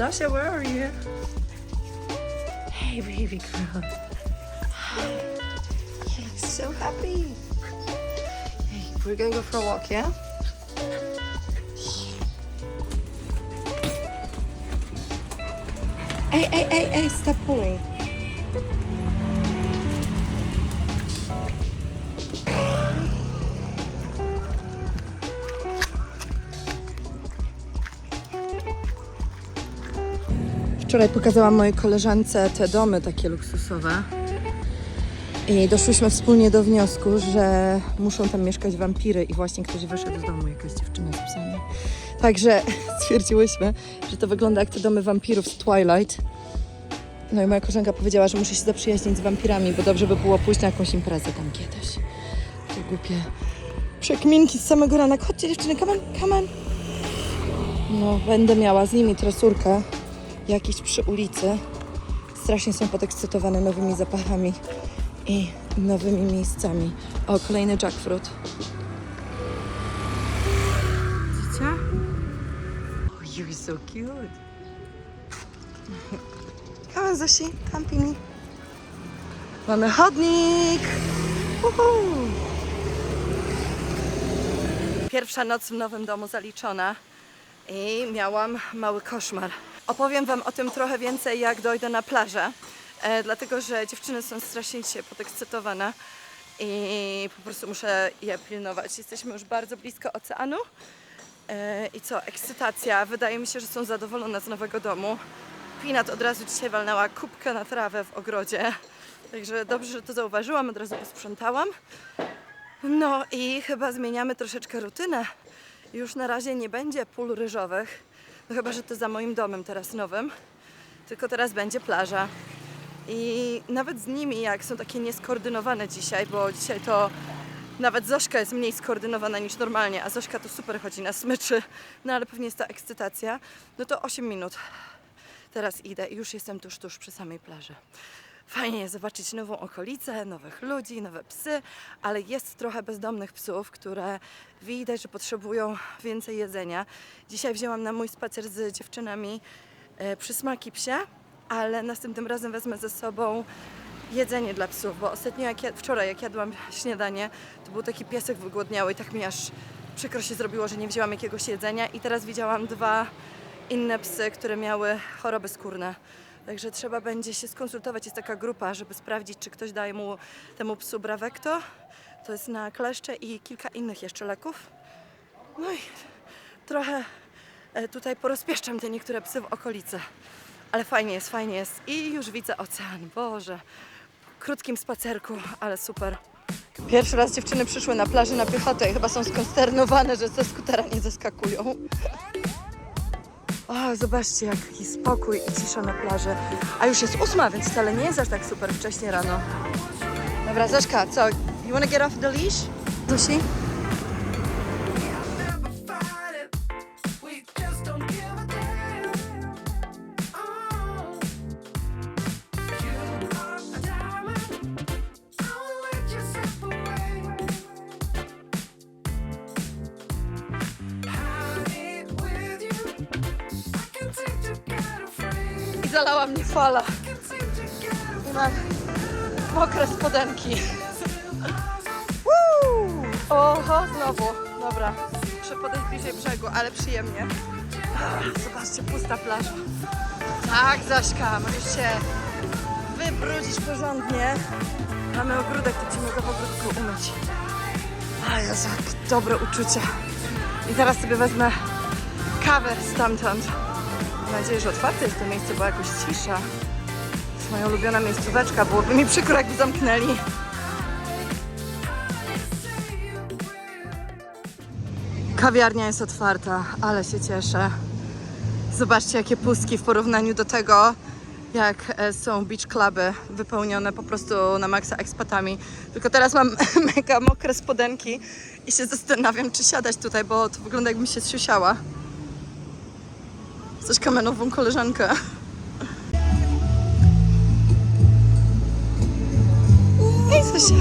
Zosia, where are you? Hey, baby girl. You look so happy. Hey, we're gonna go for a walk, yeah? Hey, hey, hey, hey, stop pulling. Wczoraj pokazałam mojej koleżance te domy takie luksusowe. I doszłyśmy wspólnie do wniosku, że muszą tam mieszkać wampiry i właśnie ktoś wyszedł z domu, jakaś dziewczyna z psami. Także stwierdziłyśmy, że to wygląda jak te domy wampirów z Twilight. No i moja koleżanka powiedziała, że muszę się zaprzyjaźnić z wampirami, bo dobrze by było pójść na jakąś imprezę tam kiedyś. To głupie przekminki z samego rana. Chodźcie dziewczyny, come on, come on. No, będę miała z nimi tresurkę jakiś przy ulicy. Strasznie są podekscytowane nowymi zapachami i nowymi miejscami. O, kolejny jackfruit. Widzicie? Oh, you're so cute. Come on, Zosi, come Pini. Mamy chodnik! Uhu. Pierwsza noc w nowym domu zaliczona i miałam mały koszmar. Opowiem Wam o tym trochę więcej, jak dojdę na plażę, e, dlatego że dziewczyny są strasznie dzisiaj podekscytowane i po prostu muszę je pilnować. Jesteśmy już bardzo blisko oceanu e, i co, ekscytacja. Wydaje mi się, że są zadowolone z nowego domu. Pinat od razu dzisiaj walnęła kubkę na trawę w ogrodzie, także dobrze, że to zauważyłam, od razu posprzątałam. No i chyba zmieniamy troszeczkę rutynę. Już na razie nie będzie pól ryżowych, no chyba, że to za moim domem teraz nowym, tylko teraz będzie plaża. I nawet z nimi, jak są takie nieskoordynowane dzisiaj, bo dzisiaj to nawet Zośka jest mniej skoordynowana niż normalnie, a Zośka to super chodzi na smyczy, no ale pewnie jest ta ekscytacja, no to 8 minut. Teraz idę i już jestem tuż, tuż przy samej plaży. Fajnie zobaczyć nową okolicę, nowych ludzi, nowe psy, ale jest trochę bezdomnych psów, które widać, że potrzebują więcej jedzenia. Dzisiaj wzięłam na mój spacer z dziewczynami e, przysmaki psie, ale następnym razem wezmę ze sobą jedzenie dla psów, bo ostatnio, jak ja, wczoraj jak jadłam śniadanie, to był taki piesek wygłodniały i tak mi aż przykro się zrobiło, że nie wzięłam jakiegoś jedzenia i teraz widziałam dwa inne psy, które miały choroby skórne. Także trzeba będzie się skonsultować. Jest taka grupa, żeby sprawdzić, czy ktoś daje mu temu psu Bravecto. To jest na kleszcze i kilka innych jeszcze leków. No i trochę e, tutaj porozpieszczam te niektóre psy w okolicy. Ale fajnie jest, fajnie jest. I już widzę ocean. Boże. Krótkim spacerku, ale super. Pierwszy raz dziewczyny przyszły na plaży na piechotę i chyba są skonsternowane, że ze skutera nie zeskakują. O, zobaczcie, jaki spokój i cisza na plaży. A już jest ósma, więc wcale nie jest aż tak super wcześnie rano. Dobra, Zośka, co? You wanna get off the leash? Zosi? Zalała mnie fala. I mam mokre spodenki. Woo! Oho, znowu. Dobra, muszę podejść bliżej brzegu, ale przyjemnie. Zobaczcie, pusta plaża. Tak, Zośka, możesz się wybrudzić porządnie. Mamy ogródek, to ci mogę w ogródku umyć. A Jezu, dobre uczucie. I teraz sobie wezmę kawę stamtąd. Mam nadzieję, że otwarte jest to miejsce, bo jakoś cisza. To jest moja ulubiona miejscóweczka. Byłoby mi przykro, jakby zamknęli. Kawiarnia jest otwarta, ale się cieszę. Zobaczcie, jakie pustki w porównaniu do tego, jak e, są beach cluby wypełnione po prostu na maksa ekspatami. Tylko teraz mam mega mokre spodenki i się zastanawiam, czy siadać tutaj, bo to wygląda jakbym się zsiusiała. Jesteś kamenową koleżankę. Ej, Zosia.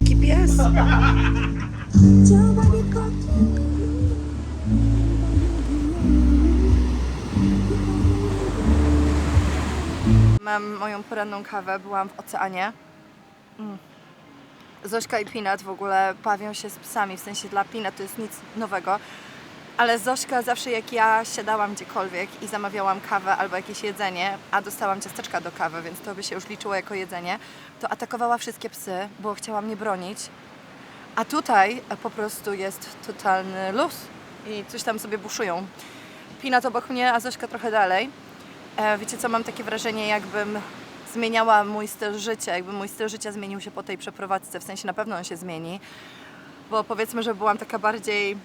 Jaki pies. Mam moją poranną kawę, byłam w oceanie. Mm. Zośka i Pinat w ogóle bawią się z psami, w sensie dla Pinat to jest nic nowego. Ale Zośka zawsze jak ja siadałam gdziekolwiek i zamawiałam kawę albo jakieś jedzenie, a dostałam ciasteczka do kawy, więc to by się już liczyło jako jedzenie, to atakowała wszystkie psy, bo chciała mnie bronić. A tutaj po prostu jest totalny luz i coś tam sobie buszują. Pinat obok mnie, a Zośka trochę dalej. E, wiecie co, mam takie wrażenie, jakbym zmieniała mój styl życia, jakby mój styl życia zmienił się po tej przeprowadzce, w sensie na pewno on się zmieni, bo powiedzmy, że byłam taka bardziej,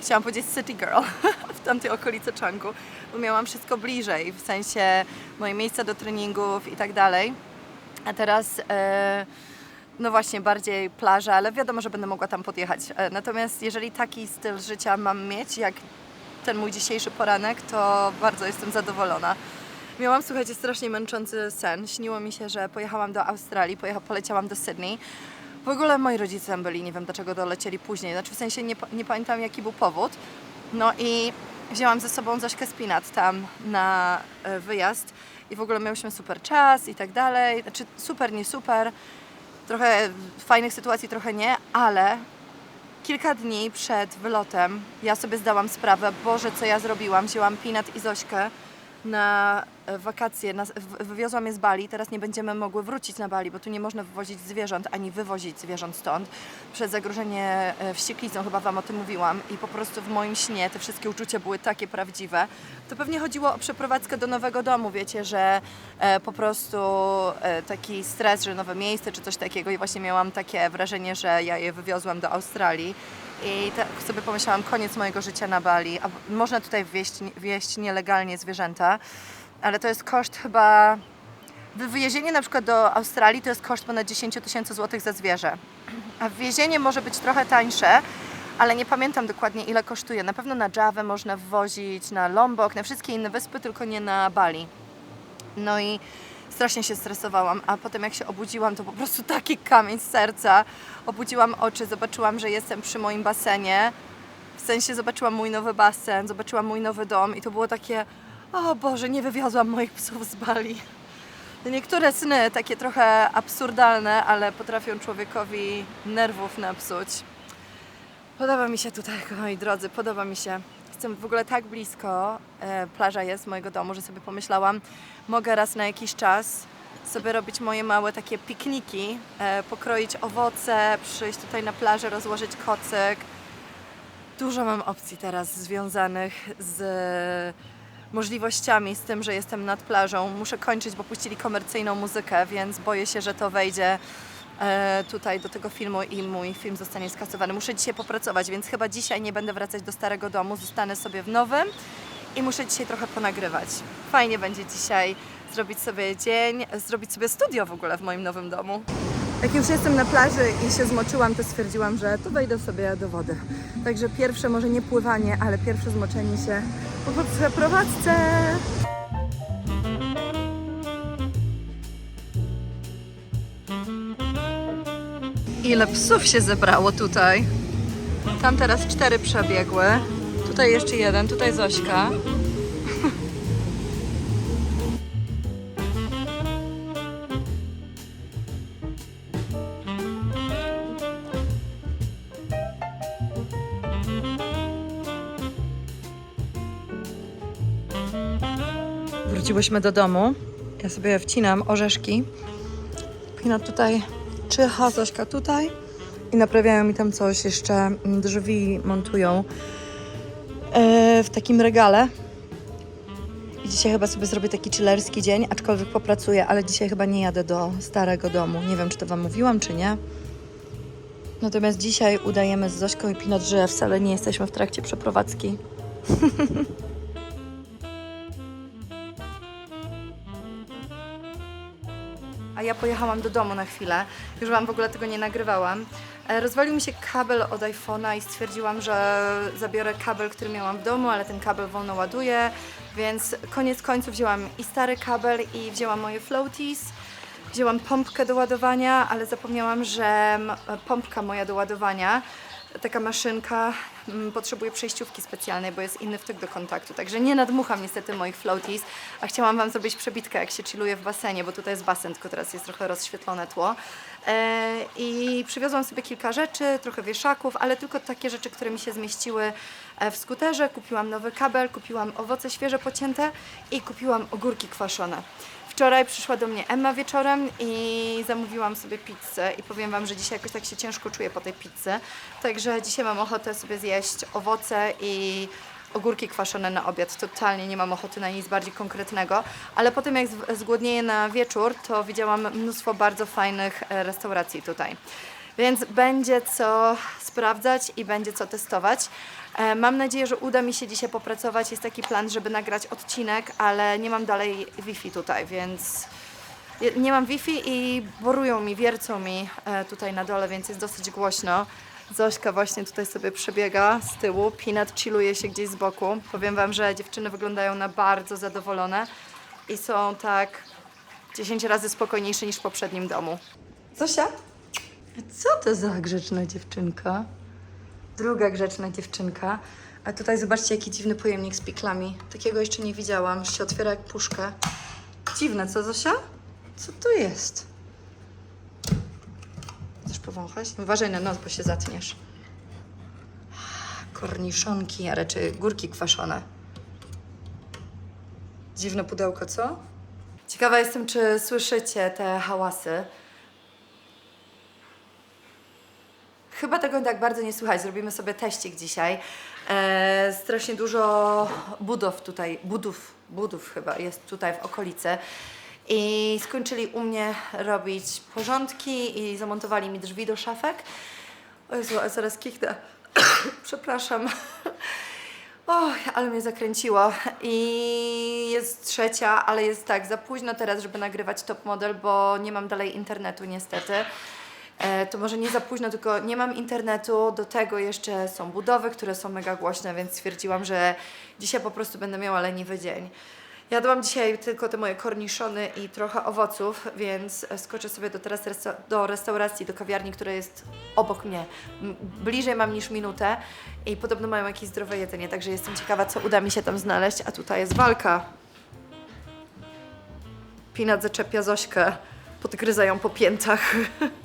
chciałam powiedzieć city girl w tamtej okolicy Changu, bo miałam wszystko bliżej, w sensie moje miejsca do treningów i tak dalej, a teraz... E, no właśnie, bardziej plaża, ale wiadomo, że będę mogła tam podjechać. E, Natomiast jeżeli taki styl życia mam mieć, jak ten mój dzisiejszy poranek, to bardzo jestem zadowolona. Miałam, słuchajcie, strasznie męczący sen. Śniło mi się, że pojechałam do Australii, pojecha, poleciałam do Sydney. W ogóle moi rodzice tam byli, nie wiem dlaczego dolecieli później, znaczy w sensie nie, nie pamiętam jaki był powód. No i wzięłam ze sobą Zośkę Spinat tam na e, wyjazd i w ogóle miałyśmy super czas i tak dalej. Znaczy super, nie super. Trochę fajnych sytuacji, trochę nie, ale kilka dni przed wylotem ja sobie zdałam sprawę, Boże, co ja zrobiłam. Wzięłam Pinat i Zośkę na wakacje, na, w- wywiozłam je z Bali. Teraz nie będziemy mogły wrócić na Bali, bo tu nie można wywozić zwierząt, ani wywozić zwierząt stąd. Przez zagrożenie e, wścieklicą, chyba Wam o tym mówiłam. I po prostu w moim śnie te wszystkie uczucia były takie prawdziwe. To pewnie chodziło o przeprowadzkę do nowego domu, wiecie, że e, po prostu e, taki stres, że nowe miejsce czy coś takiego. I właśnie miałam takie wrażenie, że ja je wywiozłam do Australii. I tak sobie pomyślałam, koniec mojego życia na Bali. A można tutaj wieść, wieść nielegalnie zwierzęta, ale to jest koszt chyba... Wy- Wywiezienie na przykład do Australii to jest koszt ponad 10 tysięcy złotych za zwierzę. A wwiezienie może być trochę tańsze, ale nie pamiętam dokładnie ile kosztuje. Na pewno na Javę można wwozić, na Lombok, na wszystkie inne wyspy, tylko nie na Bali. No i strasznie się stresowałam, a potem jak się obudziłam, to po prostu taki kamień z serca. Obudziłam oczy, zobaczyłam, że jestem przy moim basenie. W sensie zobaczyłam mój nowy basen, zobaczyłam mój nowy dom i to było takie, o Boże, nie wywiozłam moich psów z Bali. Niektóre sny, takie trochę absurdalne, ale potrafią człowiekowi nerwów napsuć. Podoba mi się tutaj, moi drodzy, podoba mi się. Jestem w ogóle tak blisko, e, plaża jest mojego domu, że sobie pomyślałam, mogę raz na jakiś czas sobie robić moje małe takie pikniki, e, pokroić owoce, przyjść tutaj na plażę, rozłożyć kocyk. Dużo mam opcji teraz związanych z możliwościami, z tym, że jestem nad plażą. Muszę kończyć, bo puścili komercyjną muzykę, więc boję się, że to wejdzie e, tutaj do tego filmu i mój film zostanie skasowany. Muszę dzisiaj popracować, więc chyba dzisiaj nie będę wracać do starego domu, zostanę sobie w nowym i muszę dzisiaj trochę ponagrywać. Fajnie będzie dzisiaj zrobić sobie dzień, zrobić sobie studio w ogóle w moim nowym domu. Jak już jestem na plaży i się zmoczyłam, to stwierdziłam, że to wejdę sobie do wody. Także pierwsze, może nie pływanie, ale pierwsze zmoczenie się po przeprowadzce. Ile psów się zebrało tutaj? Tam teraz cztery przebiegły. Tutaj jeszcze jeden, tutaj Zośka. Wróciłyśmy do domu. Ja sobie wcinam orzeszki. Pina tutaj czyha, Zośka tutaj. I naprawiają mi tam coś jeszcze. Drzwi montują w takim regale. I dzisiaj chyba sobie zrobię taki chillerski dzień, aczkolwiek popracuję, ale dzisiaj chyba nie jadę do starego domu. Nie wiem, czy to Wam mówiłam, czy nie. Natomiast dzisiaj udajemy z Zośką i Pinot, że wcale nie jesteśmy w trakcie przeprowadzki. A ja pojechałam do domu na chwilę. Już Wam w ogóle tego nie nagrywałam. E, Rozwalił mi się kabel od iPhone'a i stwierdziłam, że zabiorę kabel, który miałam w domu, ale ten kabel wolno ładuje, więc koniec końców wzięłam i stary kabel i wzięłam moje floaties. Wzięłam pompkę do ładowania, ale zapomniałam, że pompka moja do ładowania, taka maszynka, potrzebuję przejściówki specjalnej, bo jest inny wtyk do kontaktu. Także nie nadmucham niestety moich floaties, a chciałam Wam zrobić przebitkę, jak się chilluje w basenie, bo tutaj jest basen, tylko teraz jest trochę rozświetlone tło. E, I przywiozłam sobie kilka rzeczy, trochę wieszaków, ale tylko takie rzeczy, które mi się zmieściły e, w skuterze. Kupiłam nowy kabel, kupiłam owoce świeże pocięte i kupiłam ogórki kwaszone. Wczoraj przyszła do mnie Emma wieczorem i zamówiłam sobie pizzę i powiem Wam, że dzisiaj jakoś tak się ciężko czuję po tej pizzy. Także dzisiaj mam ochotę sobie zjeść owoce i ogórki kwaszone na obiad. Totalnie nie mam ochoty na nic bardziej konkretnego, ale potem jak z- zgłodnieję na wieczór, to widziałam mnóstwo bardzo fajnych e, restauracji tutaj. Więc będzie co sprawdzać i będzie co testować. E, Mam nadzieję, że uda mi się dzisiaj popracować. Jest taki plan, żeby nagrać odcinek, ale nie mam dalej Wi-Fi tutaj, więc nie mam Wi-Fi i borują mi, wiercą mi e, tutaj na dole, więc jest dosyć głośno. Zośka właśnie tutaj sobie przebiega z tyłu, Peanut chilluje się gdzieś z boku. Powiem Wam, że dziewczyny wyglądają na bardzo zadowolone i są tak 10 razy spokojniejsze niż w poprzednim domu. Zosia? Co to za grzeczna dziewczynka? Druga grzeczna dziewczynka. A tutaj zobaczcie, jaki dziwny pojemnik z piklami. Takiego jeszcze nie widziałam, się otwiera jak puszka. Dziwne, co Zosia? Co to jest? Powąchać? Uważaj na nos, bo się zatniesz. Korniszonki, a raczej górki kwaszone. Dziwne pudełko, co? Ciekawa jestem, czy słyszycie te hałasy. Chyba tego tak bardzo nie słychać. Zrobimy sobie teścik dzisiaj. E, strasznie dużo budów tutaj, budów, budów chyba jest tutaj w okolicy. I skończyli u mnie robić porządki i zamontowali mi drzwi do szafek. O Jezu, a zaraz kichnę. Przepraszam. Och, ale mnie zakręciło. I jest trzecia, ale jest tak za późno teraz, żeby nagrywać top model, bo nie mam dalej internetu niestety. E, to może nie za późno, tylko nie mam internetu. Do tego jeszcze są budowy, które są mega głośne, więc stwierdziłam, że dzisiaj po prostu będę miała leniwy dzień. Jadłam dzisiaj tylko te moje korniszony i trochę owoców, więc skoczę sobie do teraz resta- do restauracji, do kawiarni, która jest obok mnie. Bliżej mam niż minutę i podobno mają jakieś zdrowe jedzenie, także jestem ciekawa, co uda mi się tam znaleźć. A tutaj jest walka. Pinat zaczepia Zośkę, podgryza ją po piętach.